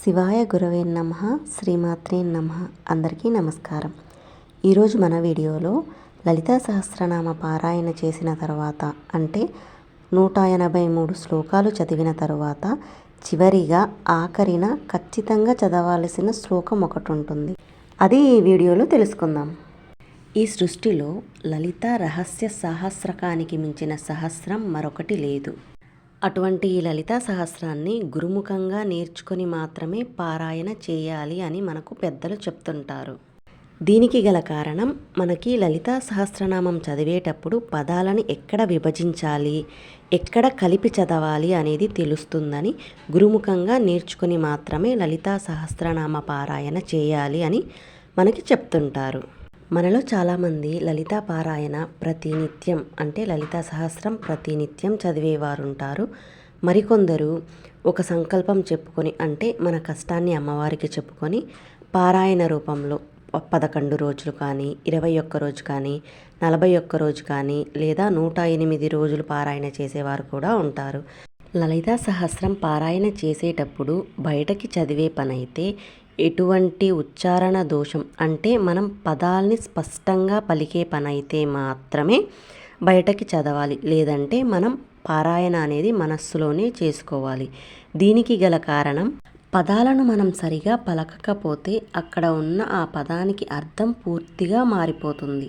శివాయ గురవే నమ శ్రీమాత్రే నమ. అందరికీ నమస్కారం. ఈరోజు మన వీడియోలో లలితా సహస్రనామ పారాయణ చేసిన తర్వాత అంటే నూట ఎనభై మూడు శ్లోకాలు చదివిన తర్వాత చివరిగా ఆఖరిన ఖచ్చితంగా చదవాల్సిన శ్లోకం ఒకటి ఉంటుంది అది ఈ వీడియోలో తెలుసుకుందాం. ఈ సృష్టిలో లలిత రహస్య సహస్రకానికి మించిన సహస్రం మరొకటి లేదు. అటువంటి ఈ లలితా సహస్రాన్ని గురుముఖంగా నేర్చుకొని మాత్రమే పారాయణ చేయాలి అని మనకు పెద్దలు చెప్తుంటారు. దీనికి గల కారణం మనకి లలితా సహస్రనామం చదివేటప్పుడు పదాలను ఎక్కడ విభజించాలి ఎక్కడ కలిపి చదవాలి అనేది తెలుస్తుందని గురుముఖంగా నేర్చుకొని మాత్రమే లలితా సహస్రనామ పారాయణ చేయాలి అని మనకి చెప్తుంటారు. మనలో చాలామంది లలితా పారాయణ ప్రతినిత్యం అంటే లలితా సహస్రం ప్రతినిత్యం చదివేవారు ఉంటారు మరికొందరు ఒక సంకల్పం చెప్పుకొని అంటే మన కష్టాన్ని అమ్మవారికి చెప్పుకొని పారాయణ రూపంలో పదకొండు రోజులు కానీ ఇరవై ఒక్క రోజు కానీ నలభై ఒక్క రోజు కానీ లేదా నూట ఎనిమిది రోజులు పారాయణ చేసేవారు కూడా ఉంటారు. లలితా సహస్రం పారాయణ చేసేటప్పుడు బయటకి చదివే పనైతే ఎటువంటి ఉచ్చారణ దోషం అంటే మనం పదాల్ని స్పష్టంగా పలికే పని అయితే మాత్రమే బయటకి చదవాలి. లేదంటే మనం పారాయణ అనేది మనస్సులోనే చేసుకోవాలి. దీనికి గల కారణం పదాలను మనం సరిగా పలకకపోతే అక్కడ ఉన్న ఆ పదానికి అర్థం పూర్తిగా మారిపోతుంది.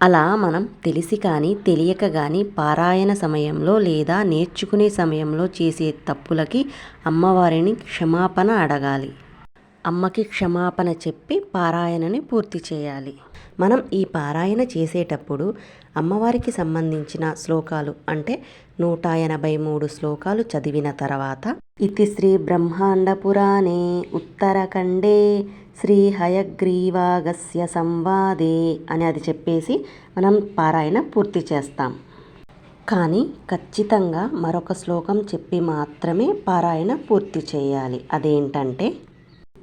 అలా మనం తెలిసి కానీ తెలియక కానీ పారాయణ సమయంలో లేదా నేర్చుకునే సమయంలో చేసే తప్పులకి అమ్మవారిని క్షమాపణ అడగాలి. అమ్మకి క్షమాపణ చెప్పి పారాయణని పూర్తి చేయాలి. మనం ఈ పారాయణ చేసేటప్పుడు అమ్మవారికి సంబంధించిన శ్లోకాలు అంటే నూట ఎనభై మూడు శ్లోకాలు చదివిన తర్వాత ఇది శ్రీ బ్రహ్మాండ పురాణే ఉత్తరఖండే శ్రీ హయగ్రీవాగస్య సంవాదే అని అది చెప్పేసి మనం పారాయణ పూర్తి చేస్తాం. కానీ ఖచ్చితంగా మరొక శ్లోకం చెప్పి మాత్రమే పారాయణ పూర్తి చేయాలి. అదేంటంటే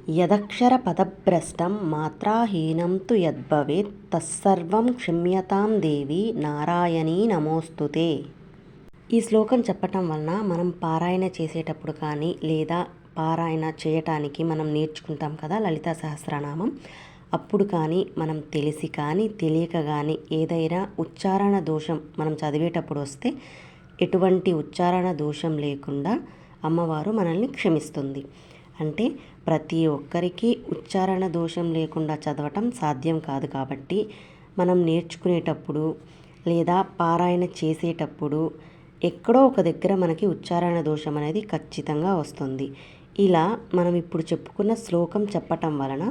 యదక్షర పదభ్రష్టం మాత్రాహీనం తు యద్భవేత్ తస్సర్వం క్షమ్యతాం దేవి నారాయణీ నమోస్తుతే ఈ శ్లోకం చెప్పటం వలన మనం పారాయణ చేసేటప్పుడు కానీ లేదా పారాయణ చేయటానికి మనం నేర్చుకుంటాం కదా లలితా సహస్రనామం. అప్పుడు కానీ మనం తెలిసి కానీ తెలియక కానీ ఏదైనా ఉచ్చారణ దోషం మనం చదివేటప్పుడు వస్తే ఎటువంటి ఉచ్చారణ దోషం లేకుండా అమ్మవారు మనల్ని క్షమిస్తుంది. అంటే ప్రతి ఒక్కరికి ఉచ్చారణ దోషం లేకుండా చదవటం సాధ్యం కాదు కాబట్టి మనం నేర్చుకునేటప్పుడు లేదా పారాయణ చేసేటప్పుడు ఎక్కడో ఒక దగ్గర మనకి ఉచ్చారణ దోషం అనేది ఖచ్చితంగా వస్తుంది. ఇలా మనం ఇప్పుడు చెప్పుకున్న శ్లోకం చెప్పటం వలన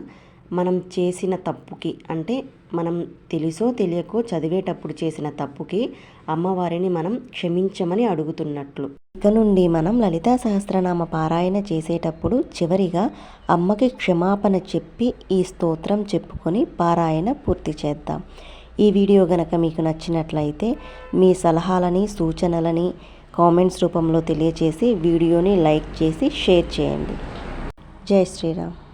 మనం చేసిన తప్పుకి అంటే మనం తెలుసో తెలియకో చదివేటప్పుడు చేసిన తప్పుకి అమ్మవారిని మనం క్షమించమని అడుగుతున్నట్లు. ఇక నుండి మనం లలితా సహస్రనామ పారాయణ చేసేటప్పుడు చివరిగా అమ్మకి క్షమాపణ చెప్పి ఈ స్తోత్రం చెప్పుకొని పారాయణ పూర్తి చేద్దాం. ఈ వీడియో గనక మీకు నచ్చినట్లయితే మీ సలహాలని సూచనలని కామెంట్స్ రూపంలో తెలియచేసి వీడియోని లైక్ చేసి షేర్ చేయండి. జై శ్రీరామ్.